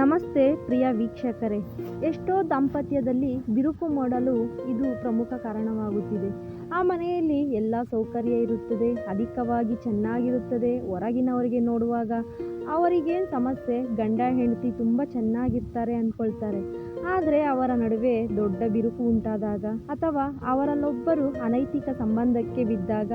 ನಮಸ್ತೆ ಪ್ರಿಯ ವೀಕ್ಷಕರೇ. ಎಷ್ಟೋ ದಾಂಪತ್ಯದಲ್ಲಿ ಬಿರುಕು ಮಾಡಲು ಇದು ಪ್ರಮುಖ ಕಾರಣವಾಗುತ್ತಿದೆ. ಆ ಮನೆಯಲ್ಲಿ ಎಲ್ಲ ಸೌಕರ್ಯ ಇರುತ್ತದೆ, ಅಧಿಕವಾಗಿ ಚೆನ್ನಾಗಿರುತ್ತದೆ. ಹೊರಗಿನವರಿಗೆ ನೋಡುವಾಗ ಅವರಿಗೇನು ಸಮಸ್ಯೆ, ಗಂಡ, ಹೆಂಡತಿ ತುಂಬ ಚೆನ್ನಾಗಿರ್ತಾರೆ ಅಂದ್ಕೊಳ್ತಾರೆ ಆದರೆ ಅವರ ನಡುವೆ ದೊಡ್ಡ ಬಿರುಕು ಉಂಟಾದಾಗ ಅಥವಾ ಅವರಲ್ಲೊಬ್ಬರು ಅನೈತಿಕ ಸಂಬಂಧಕ್ಕೆ ಬಿದ್ದಾಗ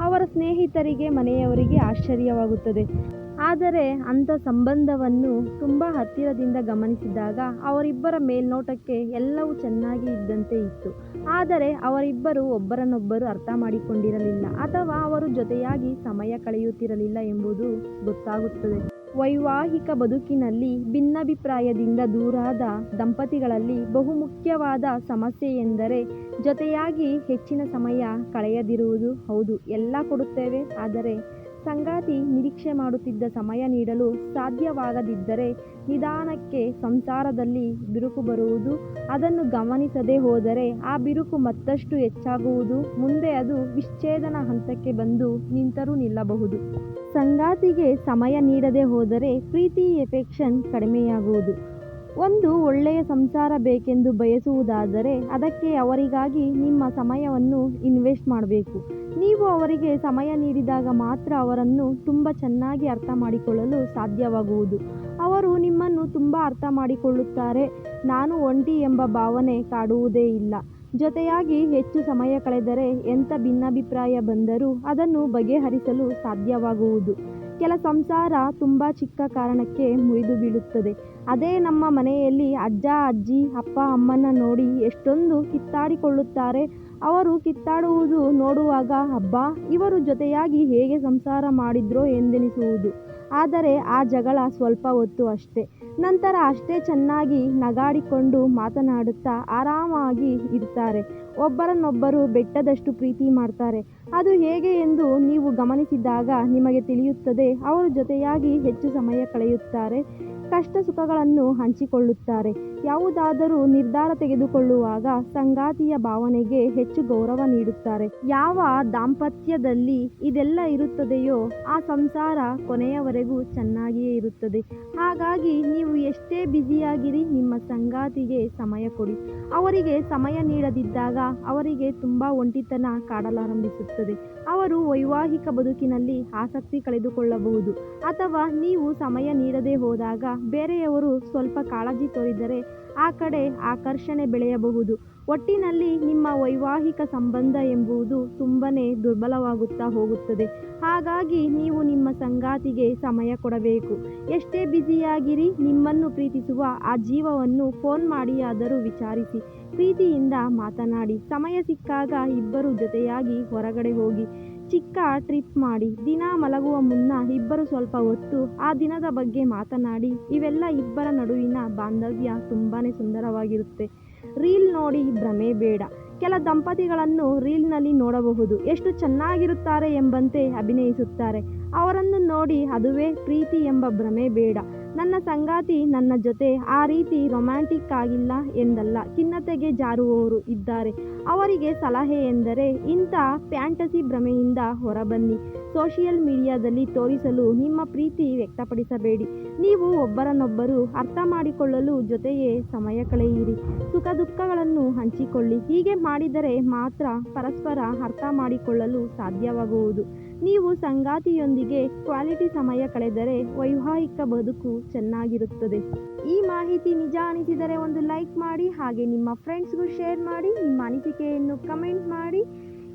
ಅವರ ಸ್ನೇಹಿತರಿಗೆ, ಮನೆಯವರಿಗೆ ಆಶ್ಚರ್ಯವಾಗುತ್ತದೆ. ಆದರೆ ಅಂಥ ಸಂಬಂಧವನ್ನು ತುಂಬ ಹತ್ತಿರದಿಂದ ಗಮನಿಸಿದಾಗ ಅವರಿಬ್ಬರ ಮೇಲ್ನೋಟಕ್ಕೆ ಎಲ್ಲವೂ ಚೆನ್ನಾಗಿ ಇದ್ದಂತೆ ಇತ್ತು. ಆದರೆ ಅವರಿಬ್ಬರು ಒಬ್ಬರನ್ನೊಬ್ಬರು ಅರ್ಥ ಮಾಡಿಕೊಂಡಿರಲಿಲ್ಲ ಅಥವಾ ಅವರು ಜೊತೆಯಾಗಿ ಸಮಯ ಕಳೆಯುತ್ತಿರಲಿಲ್ಲ ಎಂಬುದು ಗೊತ್ತಾಗುತ್ತದೆ. ವೈವಾಹಿಕ ಬದುಕಿನಲ್ಲಿ ಭಿನ್ನಾಭಿಪ್ರಾಯದಿಂದ ದೂರಾದ ದಂಪತಿಗಳಲ್ಲಿ ಬಹುಮುಖ್ಯವಾದ ಸಮಸ್ಯೆ ಎಂದರೆ ಜೊತೆಯಾಗಿ ಹೆಚ್ಚಿನ ಸಮಯ ಕಳೆಯದಿರುವುದು. ಹೌದು, ಎಲ್ಲ ಕೊಡುತ್ತೇವೆ, ಆದರೆ ಸಂಗಾತಿ ನಿರೀಕ್ಷೆ ಮಾಡುತ್ತಿದ್ದ ಸಮಯ ನೀಡಲು ಸಾಧ್ಯವಾಗದಿದ್ದರೆ ನಿಧಾನಕ್ಕೆ ಸಂಸಾರದಲ್ಲಿ ಬಿರುಕು ಬರುವುದು, ಅದನ್ನು ಗಮನಿಸದೇ ಹೋದರೆ ಆ ಬಿರುಕು ಮತ್ತಷ್ಟು ಹೆಚ್ಚಾಗುವುದು, ಮುಂದೆ ಅದು ವಿಚ್ಛೇದನ ಹಂತಕ್ಕೆ ಬಂದು ನಿಂತರೂ ನಿಲ್ಲಬಹುದು. ಸಂಗಾತಿಗೆ ಸಮಯ ನೀಡದೆ ಹೋದರೆ ಪ್ರೀತಿ ಎಫೆಕ್ಷನ್ ಕಡಿಮೆಯಾಗುವುದು. ಒಂದು ಒಳ್ಳೆಯ ಸಂಸಾರ ಬೇಕೆಂದು ಬಯಸುವುದಾದರೆ ಅದಕ್ಕೆ ಅವರಿಗಾಗಿ ನಿಮ್ಮ ಸಮಯವನ್ನು ಇನ್ವೆಸ್ಟ್ ಮಾಡಬೇಕು. ನೀವು ಅವರಿಗೆ ಸಮಯ ನೀಡಿದಾಗ ಮಾತ್ರ ಅವರನ್ನು ತುಂಬ ಚೆನ್ನಾಗಿ ಅರ್ಥ ಮಾಡಿಕೊಳ್ಳಲು ಸಾಧ್ಯವಾಗುವುದು. ಅವರು ನಿಮ್ಮನ್ನು ತುಂಬ ಅರ್ಥ ಮಾಡಿಕೊಳ್ಳುತ್ತಾರೆ. ನಾನು ಒಂಟಿ ಎಂಬ ಭಾವನೆ ಕಾಡುವುದೇ ಇಲ್ಲ. ಜೊತೆಯಾಗಿ ಹೆಚ್ಚು ಸಮಯ ಕಳೆದರೆ ಎಂಥ ಭಿನ್ನಾಭಿಪ್ರಾಯ ಬಂದರೂ ಅದನ್ನು ಬಗೆಹರಿಸಲು ಸಾಧ್ಯವಾಗುವುದು. ಕೆಲ ಸಂಸಾರ ತುಂಬ ಚಿಕ್ಕ ಕಾರಣಕ್ಕೆ ಮುರಿದು ಬೀಳುತ್ತದೆ. ಅದೇ ನಮ್ಮ ಮನೆಯಲ್ಲಿ ಅಜ್ಜ, ಅಜ್ಜಿ, ಅಪ್ಪ, ಅಮ್ಮನ ನೋಡಿ ಎಷ್ಟೊಂದು ಕಿತ್ತಾಡಿಕೊಳ್ಳುತ್ತಾರೆ. ಅವರು ಕಿತ್ತಾಡುವುದು ನೋಡುವಾಗ ಹಬ್ಬ ಇವರು ಜೊತೆಯಾಗಿ ಹೇಗೆ ಸಂಸಾರ ಮಾಡಿದ್ರೋ ಎಂದೆನಿಸುವುದು. ಆದರೆ ಆ ಜಗಳ ಸ್ವಲ್ಪ ಹೊತ್ತು ಅಷ್ಟೇ. ನಂತರ ಅಷ್ಟೇ ಚೆನ್ನಾಗಿ ನಗಾಡಿಕೊಂಡು ಮಾತನಾಡುತ್ತಾ ಆರಾಮಾಗಿ ಇರ್ತಾರೆ. ಒಬ್ಬರನ್ನೊಬ್ಬರು ಬೆಟ್ಟದಷ್ಟು ಪ್ರೀತಿ ಮಾಡ್ತಾರೆ. ಅದು ಹೇಗೆ ಎಂದು ನೀವು ಗಮನಿಸಿದಾಗ ನಿಮಗೆ ತಿಳಿಯುತ್ತದೆ. ಅವರು ಜೊತೆಯಾಗಿ ಹೆಚ್ಚು ಸಮಯ ಕಳೆಯುತ್ತಾರೆ. ಕಷ್ಟ ಸುಖಗಳನ್ನು ಹಂಚಿಕೊಳ್ಳುತ್ತಾರೆ. ಯಾವುದಾದರೂ ನಿರ್ಧಾರ ತೆಗೆದುಕೊಳ್ಳುವಾಗ ಸಂಗಾತಿಯ ಭಾವನೆಗೆ ಹೆಚ್ಚು ಗೌರವ ನೀಡುತ್ತಾರೆ. ಯಾವ ದಾಂಪತ್ಯದಲ್ಲಿ ಇದೆಲ್ಲ ಇರುತ್ತದೆಯೋ ಆ ಸಂಸಾರ ಕೊನೆಯವರೆಗೂ ಚೆನ್ನಾಗಿಯೇ ಇರುತ್ತದೆ. ಹಾಗಾಗಿ ನೀವು ಎಷ್ಟೇ ಬ್ಯುಸಿಯಾಗಿರಿ, ನಿಮ್ಮ ಸಂಗಾತಿಗೆ ಸಮಯ ಕೊಡಿ. ಅವರಿಗೆ ಸಮಯ ನೀಡದಿದ್ದಾಗ ಅವರಿಗೆ ತುಂಬ ಒಂಟಿತನ ಕಾಡಲಾರಂಭಿಸುತ್ತದೆ. ಅವರು ವೈವಾಹಿಕ ಬದುಕಿನಲ್ಲಿ ಆಸಕ್ತಿ ಕಳೆದುಕೊಳ್ಳಬಹುದು. ಅಥವಾ ನೀವು ಸಮಯ ನೀಡದೆ ಹೋದಾಗ ಬೇರೆಯವರು ಸ್ವಲ್ಪ ಕಾಳಜಿ ತೋರಿದರೆ ಆ ಕಡೆ ಆಕರ್ಷಣೆ ಬೆಳೆಯಬಹುದು. ಒಟ್ಟಿನಲ್ಲಿ ನಿಮ್ಮ ವೈವಾಹಿಕ ಸಂಬಂಧ ಎಂಬುದು ತುಂಬನೇ ದುರ್ಬಲವಾಗುತ್ತಾ ಹೋಗುತ್ತದೆ. ಹಾಗಾಗಿ ನೀವು ನಿಮ್ಮ ಸಂಗಾತಿಗೆ ಸಮಯ ಕೊಡಬೇಕು. ಎಷ್ಟೇ ಬ್ಯುಸಿಯಾಗಿರಿ, ನಿಮ್ಮನ್ನು ಪ್ರೀತಿಸುವ ಆ ಜೀವವನ್ನು ಫೋನ್ ಮಾಡಿಯಾದರೂ ವಿಚಾರಿಸಿ, ಪ್ರೀತಿಯಿಂದ ಮಾತನಾಡಿ. ಸಮಯ ಸಿಕ್ಕಾಗ ಇಬ್ಬರು ಜೊತೆಯಾಗಿ ಹೊರಗಡೆ ಹೋಗಿ ಚಿಕ್ಕ ಟ್ರಿಪ್ ಮಾಡಿ. ದಿನ ಮಲಗುವ ಮುನ್ನ ಇಬ್ಬರು ಸ್ವಲ್ಪ ಹೊತ್ತು ಆ ದಿನದ ಬಗ್ಗೆ ಮಾತನಾಡಿ. ಇವೆಲ್ಲ ಇಬ್ಬರ ನಡುವಿನ ಬಾಂಧವ್ಯ ತುಂಬಾ ಸುಂದರವಾಗಿರುತ್ತೆ. ರೀಲ್ ನೋಡಿ ಭ್ರಮೆ ಬೇಡ. ಕೆಲ ದಂಪತಿಗಳನ್ನು ರೀಲ್ನಲ್ಲಿ ನೋಡಬಹುದು. ಎಷ್ಟು ಚೆನ್ನಾಗಿರುತ್ತಾರೆ ಎಂಬಂತೆ ಅಭಿನಯಿಸುತ್ತಾರೆ. ಅವರನ್ನು ನೋಡಿ ಅದುವೇ ಪ್ರೀತಿ ಎಂಬ ಭ್ರಮೆ ಬೇಡ. ನನ್ನ ಸಂಗಾತಿ ನನ್ನ ಜೊತೆ ಆ ರೀತಿ ರೊಮ್ಯಾಂಟಿಕ್ ಆಗಿಲ್ಲ ಎಂದಲ್ಲ. ಖಿನ್ನತೆಗೆ ಜಾರುವವರು ಇದ್ದಾರೆ. ಅವರಿಗೆ ಸಲಹೆ ಎಂದರೆ ಇಂಥ ಫ್ಯಾಂಟಸಿ ಭ್ರಮೆಯಿಂದ ಹೊರಬನ್ನಿ. ಸೋಷಿಯಲ್ ಮೀಡಿಯಾದಲ್ಲಿ ತೋರಿಸಲು ನಿಮ್ಮ ಪ್ರೀತಿ ವ್ಯಕ್ತಪಡಿಸಬೇಡಿ. ನೀವು ಒಬ್ಬರನ್ನೊಬ್ಬರು ಅರ್ಥ ಮಾಡಿಕೊಳ್ಳಲು ಜೊತೆಯೇ ಸಮಯ ಕಳೆಯಿರಿ. ಸುಖ ದುಃಖಗಳನ್ನು ಹಂಚಿಕೊಳ್ಳಿ. ಹೀಗೆ ಮಾಡಿದರೆ ಮಾತ್ರ ಪರಸ್ಪರ ಅರ್ಥ ಮಾಡಿಕೊಳ್ಳಲು ಸಾಧ್ಯವಾಗುವುದು. ನೀವು ಸಂಗಾತಿಯೊಂದಿಗೆ ಕ್ವಾಲಿಟಿ ಸಮಯ ಕಳೆದರೆ ವೈವಾಹಿಕ ಬದುಕು ಚೆನ್ನಾಗಿರುತ್ತದೆ. ಈ ಮಾಹಿತಿ ನಿಜ ಅನಿಸಿದರೆ ಒಂದು ಲೈಕ್ ಮಾಡಿ, ಹಾಗೆ ನಿಮ್ಮ ಫ್ರೆಂಡ್ಸ್ಗೂ ಶೇರ್ ಮಾಡಿ, ನಿಮ್ಮ ಅನಿಸಿಕೆಯನ್ನು ಕಮೆಂಟ್ ಮಾಡಿ.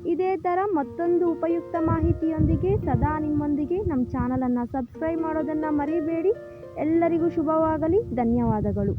ಇದೇ ಥರ ಮತ್ತೊಂದು ಉಪಯುಕ್ತ ಮಾಹಿತಿಯೊಂದಿಗೆ ಸದಾ ನಿಮ್ಮೊಂದಿಗೆ ನಮ್ಮ ಚಾನಲನ್ನು ಸಬ್ಸ್ಕ್ರೈಬ್ ಮಾಡೋದನ್ನು ಮರಿಬೇಡಿ. ಎಲ್ಲರಿಗೂ ಶುಭವಾಗಲಿ, ಧನ್ಯವಾದಗಳು.